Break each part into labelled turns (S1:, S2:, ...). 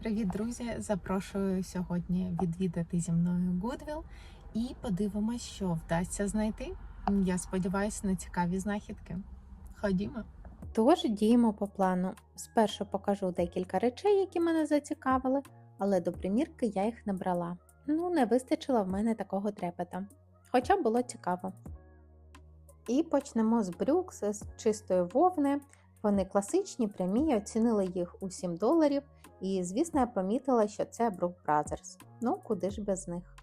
S1: Привіт, друзі! Запрошую сьогодні відвідати зі мною Goodwill і подивимось, що вдасться знайти. Я сподіваюся на цікаві знахідки. Ходімо.
S2: Тож діємо по плану. Спершу покажу декілька речей, які мене зацікавили, але до примірки я їх не брала. Ну, не вистачило в мене такого трепета. Хоча було цікаво. І почнемо з брюк з чистої вовни. Вони класичні, прямі, оцінили їх у 7 доларів. І, звісно, я помітила, що це Brook Brothers. Ну, куди ж без них.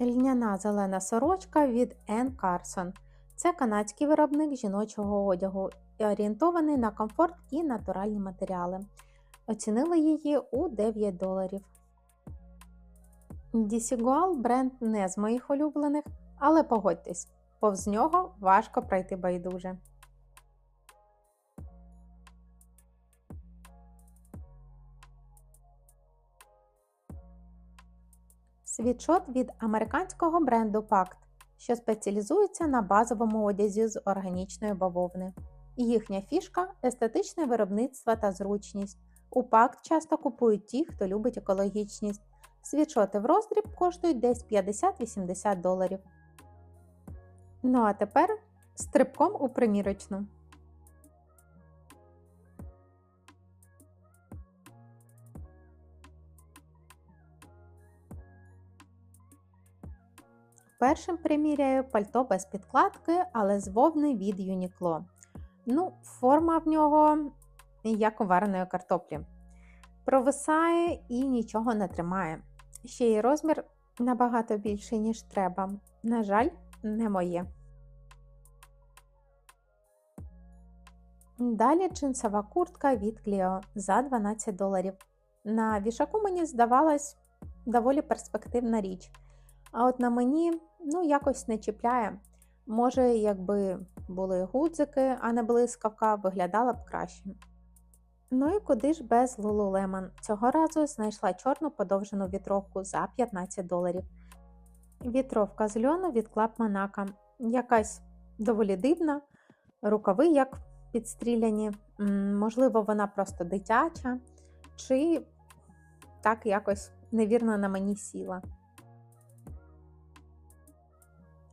S2: Льняна зелена сорочка від Ann Carson. Це канадський виробник жіночого одягу орієнтований на комфорт і натуральні матеріали. Оцінили її у 9 доларів. Desigual бренд не з моїх улюблених, але погодьтесь, повз нього важко пройти байдуже. Світшот від американського бренду Pact, що спеціалізується на базовому одязі з органічної бавовни. Їхня фішка естетичне виробництво та зручність. У Pact часто купують ті, хто любить екологічність. Світшоти в роздріб коштують десь 50-80 доларів. Ну а тепер стрибком у примірочну. Першим приміряю пальто без підкладки, але з вовни від Uniqlo. Ну, форма в нього як у вареної картоплі. Провисає і нічого не тримає. Ще й розмір набагато більший, ніж треба. На жаль, не моє. Далі джинсова куртка від Clio за 12 доларів. На вішаку мені здавалась доволі перспективна річ. А от на мені ну, якось не чіпляє. Може, якби були гудзики, а не блискавка, виглядала б краще. Ну і куди ж без Lululemon? Цього разу знайшла чорну подовжену вітровку за 15 доларів. Вітровка з льону від Club Monaco. Якась доволі дивна, рукави як підстріляні. Можливо, вона просто дитяча, чи так якось невірно на мені сіла.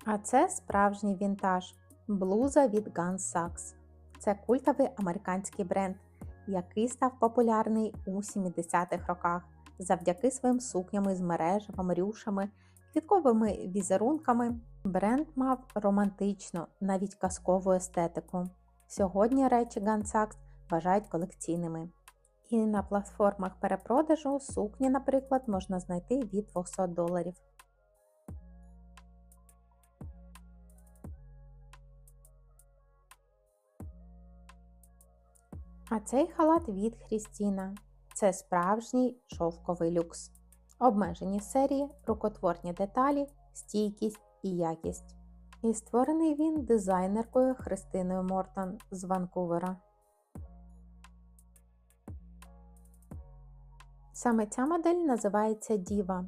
S2: А це справжній вінтаж блуза від Guns Sachs. Це культовий американський бренд, який став популярний у 70-х роках завдяки своїм сукням з мережевими рюшами, квітковими візерунками. Бренд мав романтичну, навіть казкову естетику. Сьогодні речі Guns Sachs вважають колекційними. І на платформах перепродажу сукні, наприклад, можна знайти від 200 доларів. А цей халат від Хрістіна. Це справжній шовковий люкс. Обмежені серії, рукотворні деталі, стійкість і якість. І створений він дизайнеркою Христиною Мортон з Ванкувера. Саме ця модель називається Діва,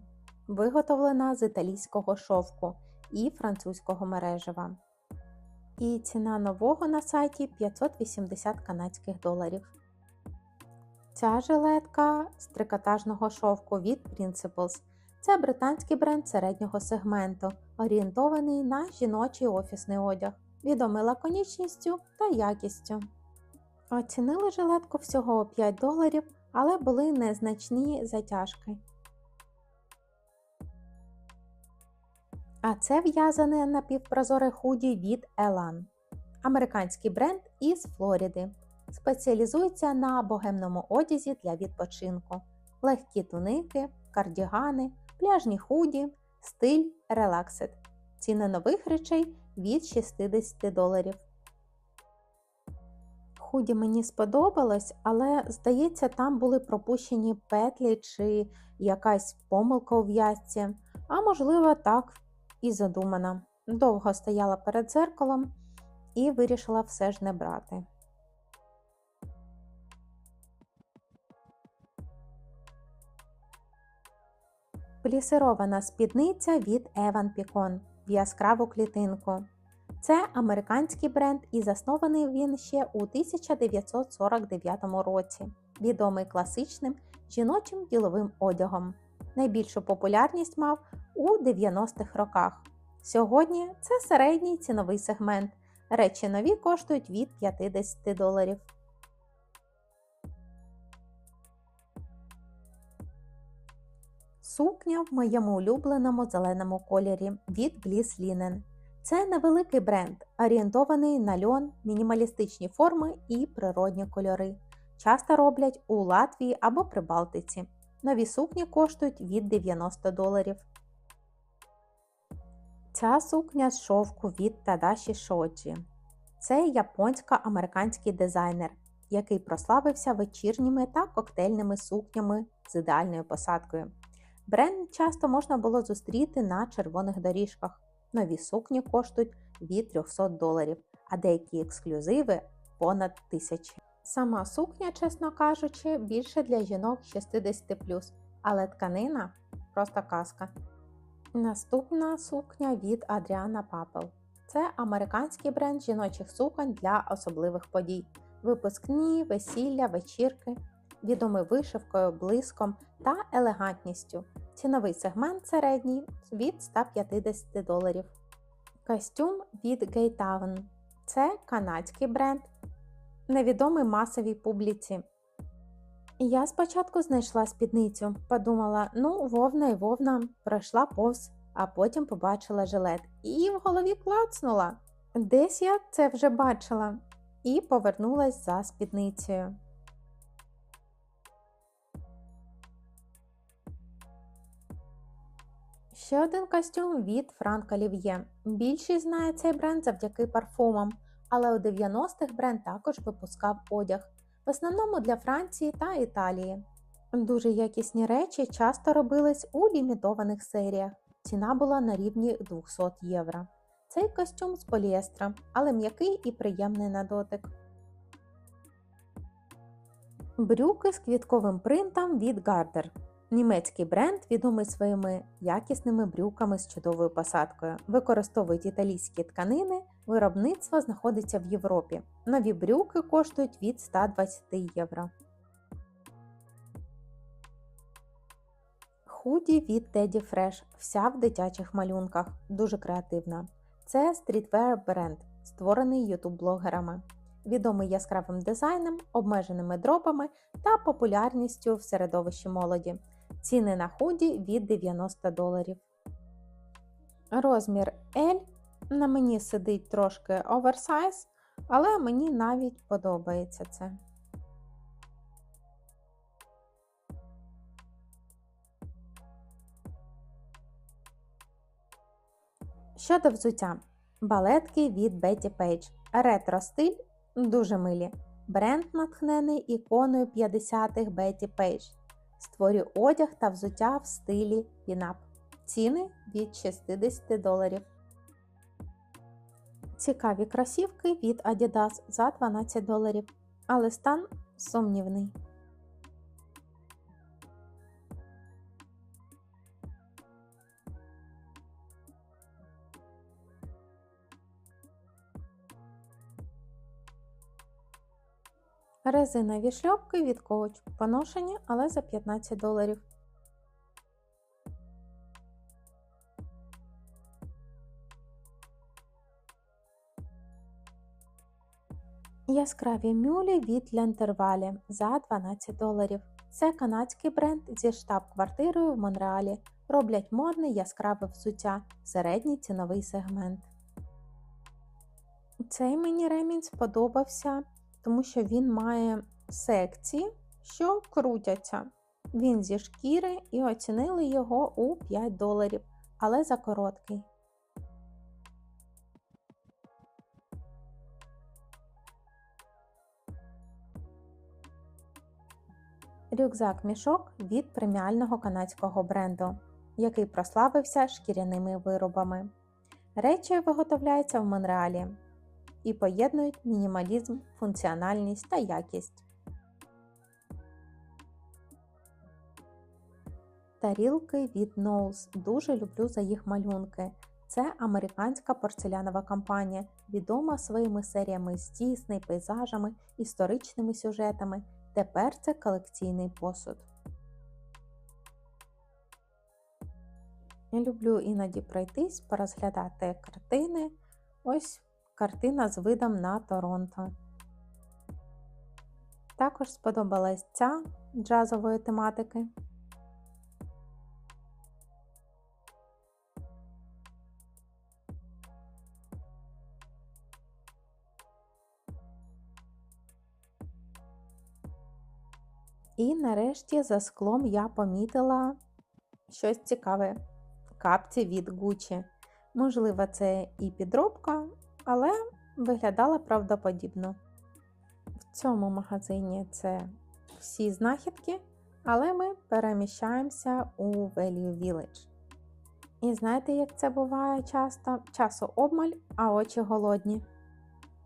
S2: виготовлена з італійського шовку і французького мережева. І ціна нового на сайті 580 канадських доларів. Ця жилетка з трикотажного шовку від Principles. Це британський бренд середнього сегменту, орієнтований на жіночий офісний одяг, відомий лаконічністю та якістю. Оцінили жилетку всього 5 доларів, але були незначні затяжки. А це в'язане напівпрозоре худі від Elan. Американський бренд із Флориди. Спеціалізується на богемному одязі для відпочинку, легкі туники, кардігани, пляжні худі, стиль релаксит. Ціни нових речей від 60 доларів. Худі мені сподобалось, але, здається, там були пропущені петлі чи якась помилка у в'язці, а можливо, так і задумана. Довго стояла перед дзеркалом і вирішила все ж не брати. Плісирована спідниця від Evan Picon в яскраву клітинку. Це американський бренд і заснований він ще у 1949 році. відомий класичним жіночим діловим одягом. Найбільшу популярність мав у 90-х роках. Сьогодні це середній ціновий сегмент. Речі нові коштують від 50 доларів. Сукня в моєму улюбленому зеленому кольорі від Bliss Linen. Це невеликий бренд, орієнтований на льон, мінімалістичні форми і природні кольори. Часто роблять у Латвії або Прибалтиці. Нові сукні коштують від 90 доларів. Ця сукня з шовку від Tadashi Shoji. Це японсько-американський дизайнер, який прославився вечірніми та коктейльними сукнями з ідеальною посадкою. Бренд часто можна було зустріти на червоних доріжках. Нові сукні коштують від 300 доларів, а деякі ексклюзиви понад тисячі. Сама сукня, чесно кажучи, більше для жінок 60 але тканина просто казка. Наступна сукня від Adriana Papel. Це американський бренд жіночих суконь для особливих подій. Випускні, весілля, вечірки, відомий вишивкою, блиском та елегантністю. Ціновий сегмент середній від 150 доларів. Костюм від Gaytown. Це канадський бренд, невідомий масовій публіці. Я спочатку знайшла спідницю, подумала, ну, вовна і вовна пройшла повз, а потім побачила жилет і в голові клацнула. Десь я це вже бачила, і повернулась за спідницею. Ще один костюм від Франк Олів'є. Більшість знає цей бренд завдяки парфумам, але у 90-х бренд також випускав одяг, в основному для Франції та Італії. Дуже якісні речі часто робились у лімітованих серіях. Ціна була на рівні 200 євро. Цей костюм з поліестра, але м'який і приємний на дотик. Брюки з квітковим принтом від Gardner. Німецький бренд відомий своїми якісними брюками з чудовою посадкою. Використовують італійські тканини, виробництво знаходиться в Європі. Нові брюки коштують від 120 євро. Худі від Teddy Fresh, вся в дитячих малюнках, дуже креативна. Це стрітвер бренд, створений ютуб-блогерами. Відомий яскравим дизайном, обмеженими дропами та популярністю в середовищі молоді. Ціни на худі від 90 доларів. Розмір L на мені сидить трошки оверсайз, але мені навіть подобається це. Щодо взуття, балетки від Betty Page. Ретро стиль дуже милі. Бренд натхнений іконою 50-х Betty Page. Створює одяг та взуття в стилі пінап. Ціни від 60 доларів. Цікаві кросівки від Adidas за 12 доларів, але стан сумнівний. Резинові шльопки від Coach. Поношені, але за 15 доларів. Яскраві мюлі від Лентервалі за 12 доларів. Це канадський бренд зі штаб-квартирою в Монреалі. Роблять модне яскраве взуття, середній ціновий сегмент. Цей мені ремінь сподобався тому що він має секції, що крутяться. Він зі шкіри і оцінили його у 5 доларів, але за короткий. Рюкзак-мішок від преміального канадського бренду, який прославився шкіряними виробами. Речі виготовляються в Монреалі і поєднують мінімалізм, функціональність та якість. Тарілки від Knowles. Дуже люблю за їх малюнки. Це американська порцелянова компанія, відома своїми серіями з Дісней, пейзажами, історичними сюжетами. Тепер це колекційний посуд. Я люблю іноді пройтись, порозглядати картини. Ось картина з видом на Торонто. Також сподобалась ця джазової тематики. І нарешті за склом я помітила щось цікаве. Капці від Gucci. Можливо, це і підробка, але виглядала правдоподібно. В цьому магазині це всі знахідки, але ми переміщаємося у Value Village. І знаєте, як це буває часто? Часу обмаль, а очі голодні.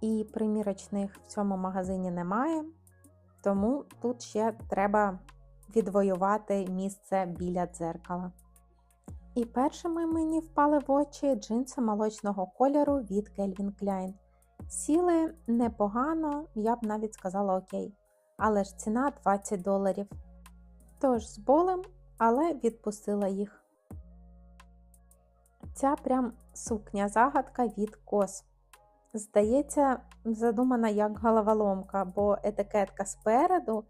S2: І примірочних в цьому магазині немає, тому тут ще треба відвоювати місце біля дзеркала. І першими мені впали в очі джинси молочного кольору від Calvin Klein. Сіли непогано, я б навіть сказала окей, але ж ціна 20 доларів. Тож з болем, але відпустила їх. Ця прям сукня загадка від кос. Здається, задумана як головоломка, бо етикетка спереду,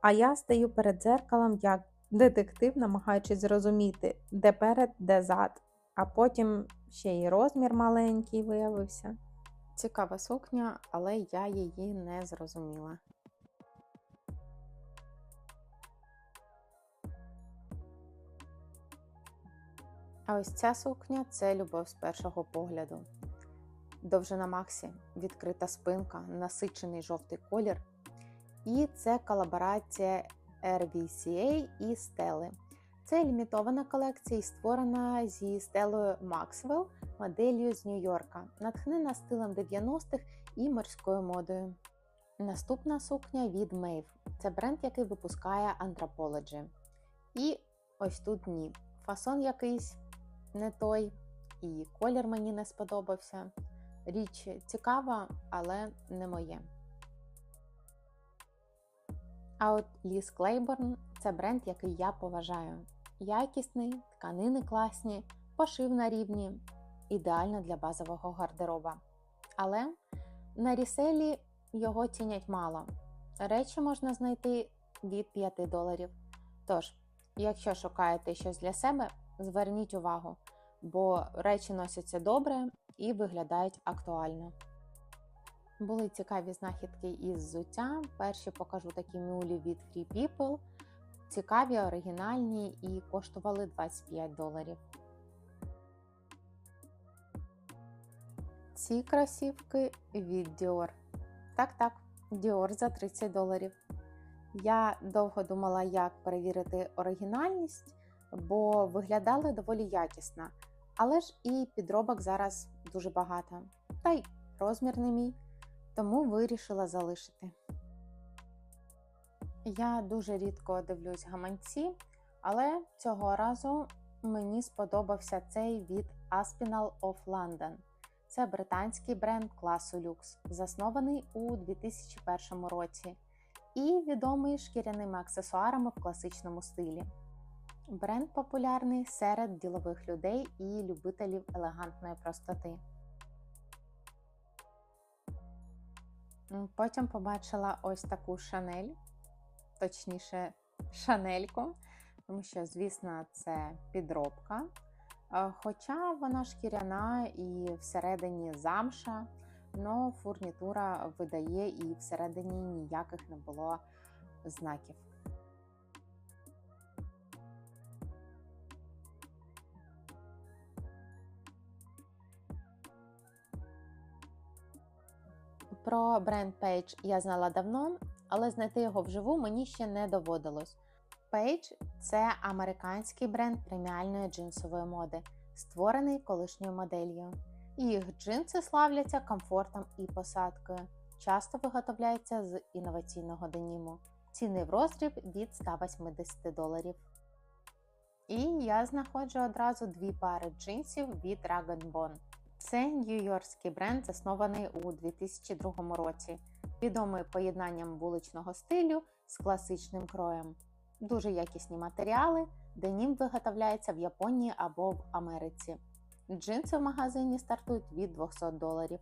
S2: а я стою перед дзеркалом як детектив, намагаючись зрозуміти, де перед, де зад, а потім ще й розмір маленький виявився. Цікава сукня, але я її не зрозуміла. А ось ця сукня це любов з першого погляду. Довжина Максі, відкрита спинка, насичений жовтий колір. І це колаборація RVCA і Стели. Це лімітована колекція і створена зі Стелою Максвелл, моделлю з Нью-Йорка, натхнена стилем 90-х і морською модою. Наступна сукня від Maeve. Це бренд, який випускає Anthropology. І ось тут ні. Фасон якийсь не той, і колір мені не сподобався. Річ цікава, але не моє. А от Ліс Клейборн це бренд, який я поважаю. Якісний, тканини класні, пошив на рівні, ідеально для базового гардероба. Але на ріселі його цінять мало. Речі можна знайти від 5 доларів. Тож, якщо шукаєте щось для себе, зверніть увагу, бо речі носяться добре і виглядають актуально. Були цікаві знахідки із взуття. Перші покажу такі мюлі від Free People. Цікаві, оригінальні і коштували 25 доларів. Ці кросівки від Dior. Так-так, Dior за 30 доларів. Я довго думала, як перевірити оригінальність, бо виглядали доволі якісно. Але ж і підробок зараз дуже багато. Та й розмір не мій тому вирішила залишити. Я дуже рідко дивлюсь гаманці, але цього разу мені сподобався цей від Aspinall of London. Це британський бренд класу люкс, заснований у 2001 році і відомий шкіряними аксесуарами в класичному стилі. Бренд популярний серед ділових людей і любителів елегантної простоти. Потім побачила ось таку шанель, точніше, шанельку, тому що, звісно, це підробка. Хоча вона шкіряна і всередині замша, але фурнітура видає і всередині ніяких не було знаків. Про бренд Page я знала давно, але знайти його вживу мені ще не доводилось. Page – це американський бренд преміальної джинсової моди, створений колишньою моделлю. Їх джинси славляться комфортом і посадкою, часто виготовляються з інноваційного деніму. Ціни в роздріб від 180 доларів. І я знаходжу одразу дві пари джинсів від Rag Bone. Це нью-йоркський бренд, заснований у 2002 році, відомий поєднанням вуличного стилю з класичним кроєм. Дуже якісні матеріали, денім виготовляється в Японії або в Америці. Джинси в магазині стартують від 200 доларів.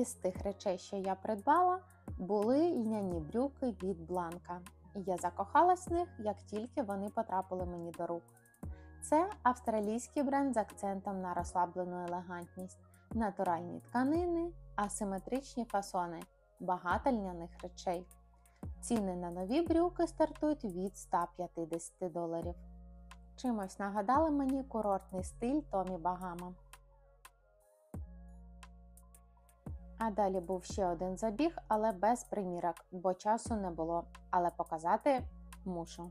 S2: Із тих речей, що я придбала, були льняні брюки від Бланка. І я закохалась в них, як тільки вони потрапили мені до рук. Це австралійський бренд з акцентом на розслаблену елегантність, натуральні тканини, асиметричні фасони, багато льняних речей. Ціни на нові брюки стартують від 150 доларів. Чимось нагадали мені курортний стиль Томі Багама. А далі був ще один забіг, але без примірок, бо часу не було. Але показати мушу.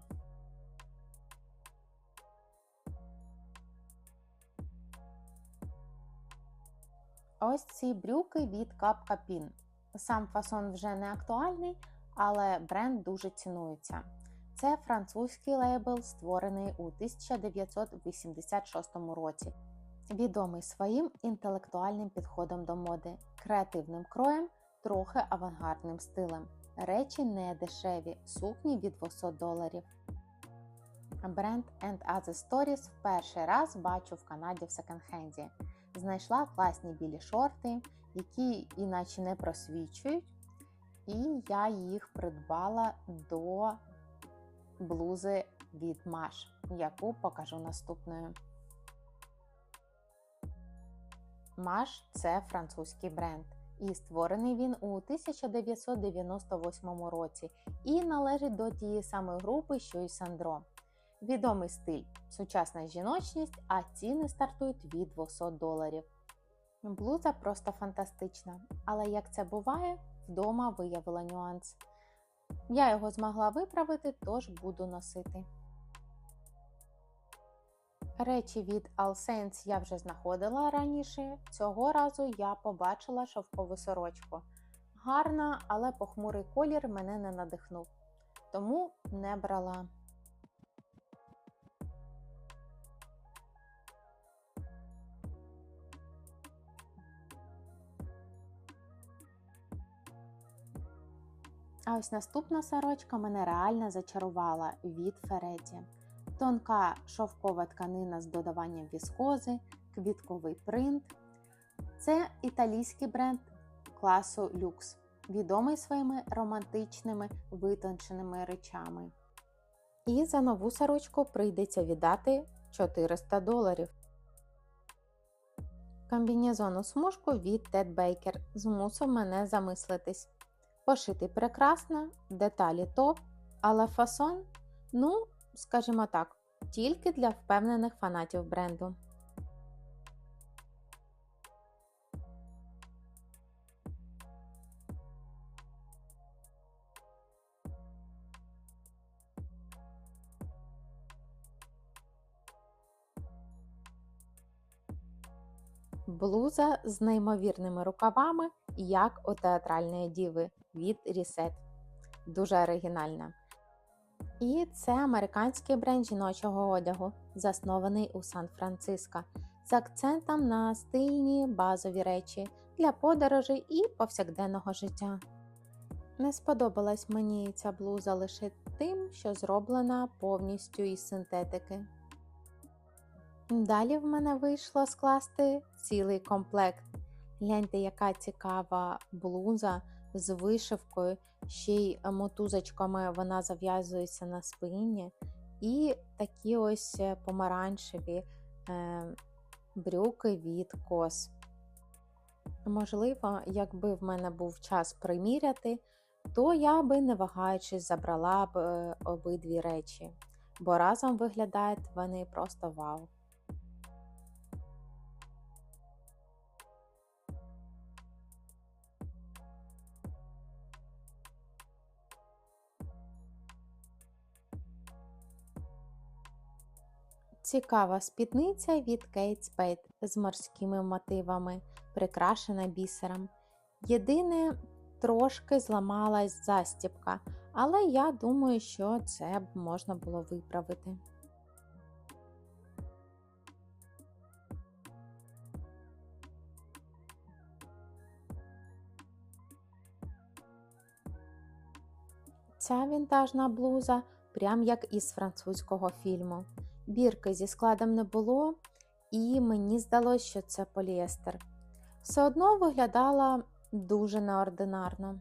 S2: Ось ці брюки від Капка Пін. Сам фасон вже не актуальний, але бренд дуже цінується. Це французький лейбл, створений у 1986 році. Відомий своїм інтелектуальним підходом до моди, креативним кроєм, трохи авангардним стилем. Речі не дешеві, сукні від 200 доларів. Бренд And Other Stories в перший раз бачу в Канаді в секонд-хенді. Знайшла класні білі шорти, які іначе не просвічують, і я їх придбала до блузи від Маш, яку покажу наступною. Маш це французький бренд, і створений він у 1998 році і належить до тієї самої групи, що й Сандро. Відомий стиль, сучасна жіночність, а ціни стартують від 200 доларів. Блуза просто фантастична, але як це буває, вдома виявила нюанс. Я його змогла виправити, тож буду носити. Речі від All Saints я вже знаходила раніше. Цього разу я побачила шовкову сорочку. Гарна, але похмурий колір мене не надихнув, тому не брала. А ось наступна сорочка мене реально зачарувала від Фереті. Тонка шовкова тканина з додаванням віскози, квітковий принт. Це італійський бренд класу люкс, відомий своїми романтичними витонченими речами. І за нову сорочку прийдеться віддати 400 доларів. Комбінезону смужку від Ted Baker змусив мене замислитись. Пошитий прекрасно, деталі топ, але фасон, ну, скажімо так, тільки для впевнених фанатів бренду. Блуза з неймовірними рукавами, як у театральної діви від Reset. Дуже оригінальна. І це американський бренд жіночого одягу, заснований у Сан-Франциско, з акцентом на стильні базові речі для подорожей і повсякденного життя. Не сподобалась мені ця блуза лише тим, що зроблена повністю із синтетики. Далі в мене вийшло скласти цілий комплект. Гляньте, яка цікава блуза з вишивкою, ще й мотузочками вона зав'язується на спині. І такі ось помаранчеві е, брюки від кос. Можливо, якби в мене був час приміряти, то я би, не вагаючись, забрала б е, обидві речі, бо разом виглядають вони просто вау. Цікава спідниця від Kate Spade з морськими мотивами, прикрашена бісером. Єдине, трошки зламалась застібка, але я думаю, що це б можна було виправити. Ця вінтажна блуза прям як із французького фільму. Бірки зі складом не було, і мені здалося, що це поліестер. Все одно виглядала дуже неординарно.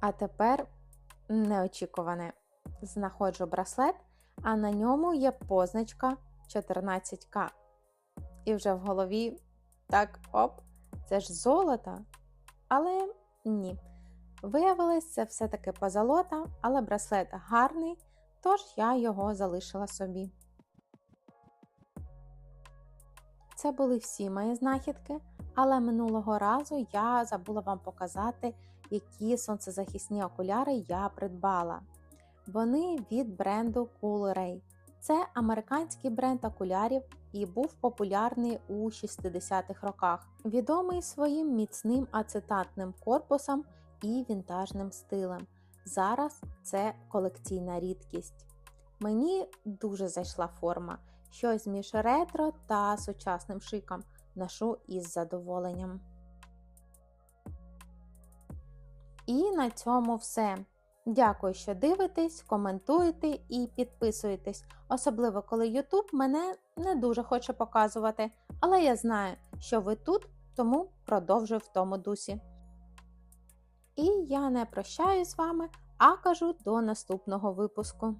S2: А тепер неочікуване. Знаходжу браслет, а на ньому є позначка 14К. І вже в голові так оп, це ж золото. Але ні. Виявилось, це все-таки позолота, але браслет гарний, тож я його залишила собі. Це були всі мої знахідки, але минулого разу я забула вам показати, які сонцезахисні окуляри я придбала. Вони від бренду Cool Ray. Це американський бренд окулярів і був популярний у 60-х роках, відомий своїм міцним ацетатним корпусом і вінтажним стилем. Зараз це колекційна рідкість. Мені дуже зайшла форма, щось між ретро та сучасним шиком. Ношу із задоволенням. І на цьому все. Дякую, що дивитесь, коментуєте і підписуєтесь, особливо коли YouTube мене не дуже хоче показувати, але я знаю, що ви тут, тому продовжую в тому дусі. І я не прощаюсь з вами, а кажу до наступного випуску.